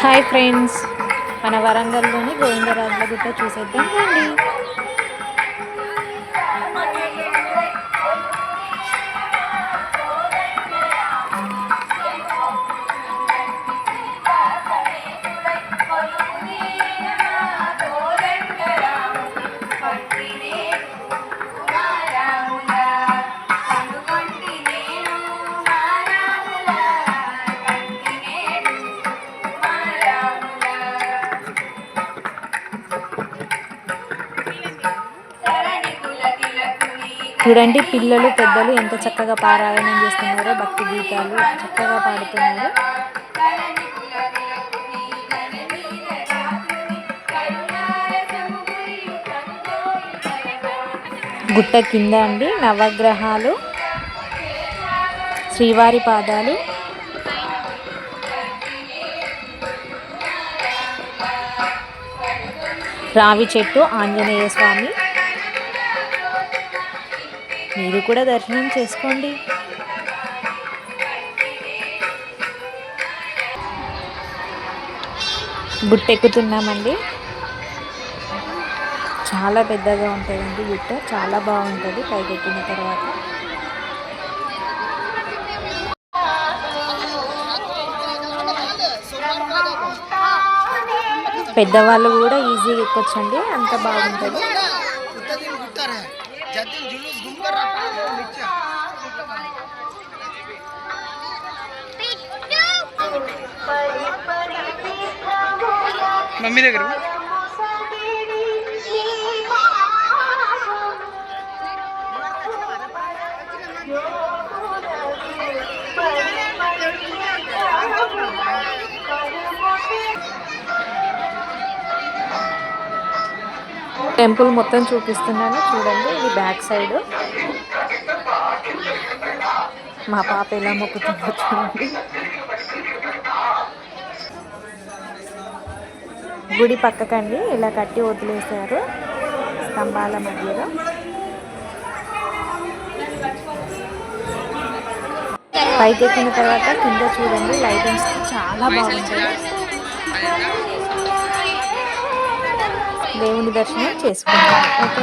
Hi friends. మన వరంగల్లోని గోవిందరాజుల గుట్ట చూసేద్దాం. రండి చూడండి పిల్లలు పెద్దలు ఎంత చక్కగా పారాయణం చేస్తున్నారో భక్తి గీతాలు చక్కగా పాడుతున్నారు. గుట్ట కింద అండి నవగ్రహాలు శ్రీవారి పాదాలు. రావి చెట్టు ఆంజనేయ స్వామి. మీరు కూడా దర్శనం చేసుకోండి. గుట్టెక్కుతున్నామండి చాలా పెద్దగా ఉంటుందండి గుట్ట చాలా బాగుంటుంది పైకెక్కిన తర్వాత. పెద్దవాళ్ళు కూడా ఈజీగా ఎక్కొచ్చండి అంత బాగుంటుంది. మమ్మీ దగ్గర. టెంపుల్ మొత్తం చూపిస్తున్నాను. చూడండి ఇది బ్యాక్ సైడ్. మా పాప ఎలా మొక్కుతుందో చూడండి. గుడి పక్కకండి ఇలా కట్టి వదిలేశారు స్తంభాల మధ్యలో. పైకి ఎక్కిన తర్వాత కింద చూడండి లైటింగ్స్ చాలా బాగుంటుంది దేవుని దర్శనం చేసుకుంటాం. ఓకే